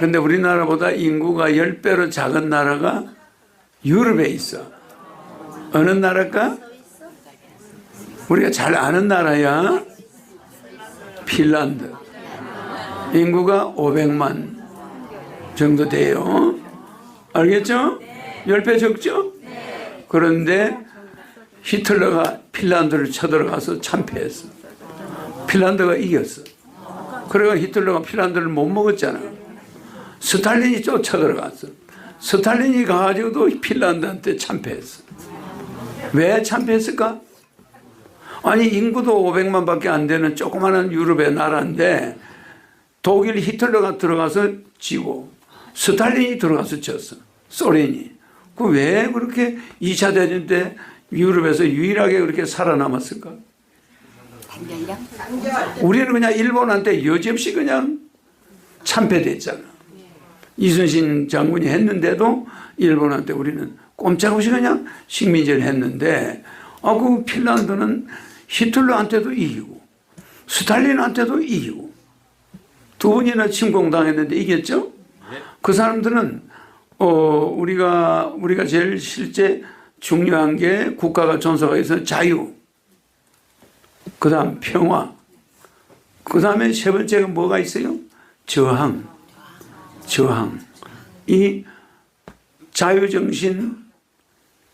근데 우리나라보다 인구가 10배로 작은 나라가 유럽에 있어. 어느 나라일까? 우리가 잘 아는 나라야. 핀란드. 인구가 500만 정도 돼요. 알겠죠? 10배 적죠? 그런데 히틀러가 핀란드를 쳐들어가서 참패했어. 핀란드가 이겼어. 그래가 히틀러가 핀란드를 못 먹었잖아. 스탈린이 쫓아들어갔어. 스탈린이 가가지고도 핀란드한테 참패했어. 왜 참패했을까? 아니 인구도 500만 밖에 안 되는 조그마한 유럽의 나라인데 독일 히틀러가 들어가서 지고 스탈린이 들어가서 졌어. 소련이. 그 왜 그렇게 2차 대전 때 유럽에서 유일하게 그렇게 살아남았을까? 우리는 그냥 일본한테 여지없이 그냥 참패됐잖아. 이순신 장군이 했는데도 일본한테 우리는 꼼짝없이 그냥 식민지를 했는데, 아, 그 핀란드는 히틀러한테도 이기고, 스탈린한테도 이기고, 두 번이나 침공당했는데 이겼죠? 그 사람들은, 어, 우리가, 우리가 제일 실제 중요한 게 국가가 존속하기 위해서 자유, 그 다음 평화, 그 다음에 세 번째가 뭐가 있어요? 저항. 저항. 이 자유정신,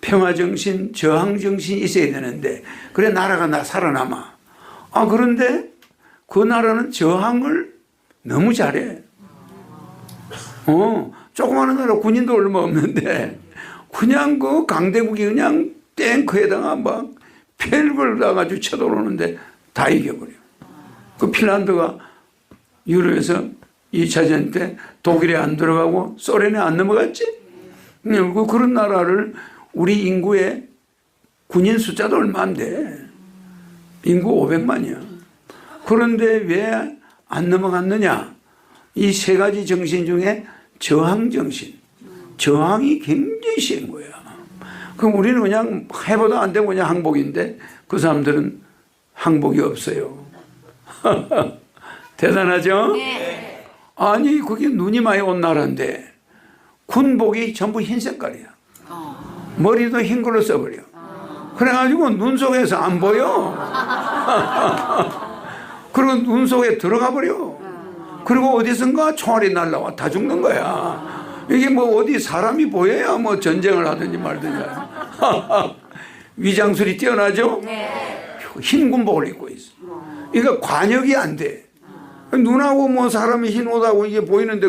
평화정신, 저항정신이 있어야 되는데, 그래 나라가 나 살아남아. 아, 그런데 그 나라는 저항을 너무 잘해. 어, 조그마한 나라 군인도 얼마 없는데, 그냥 그 강대국이 그냥 탱크에다가 막 펠걸 나가지고 쳐들어오는데 다 이겨버려. 그 핀란드가 유럽에서 2차전 때 독일에 안 들어가고 소련에 안 넘어갔지? 음, 그 그런 나라를 우리 인구의 군인 숫자도 얼마 안 돼. 인구 500만이야. 그런데 왜 안 넘어갔느냐? 이 세 가지 정신 중에 저항 정신. 저항이 굉장히 센 거야. 그럼 우리는 그냥 해봐도 안 되고 그냥 항복인데 그 사람들은 항복이 없어요. 대단하죠? 아니 그게 눈이 많이 온 나라인데 군복이 전부 흰 색깔이야. 머리도 흰 걸로 써버려. 그래가지고 눈 속에서 안 보여. 그리고 눈 속에 들어가 버려. 그리고 어디선가 총알이 날라와 다 죽는 거야. 이게 뭐 어디 사람이 보여야 뭐 전쟁을 하든지 말든지. 위장술이 뛰어나죠? 흰 군복을 입고 있어. 이거 관역이 안 돼. 눈하고 뭐 사람이 흰 옷하고 이게 보이는데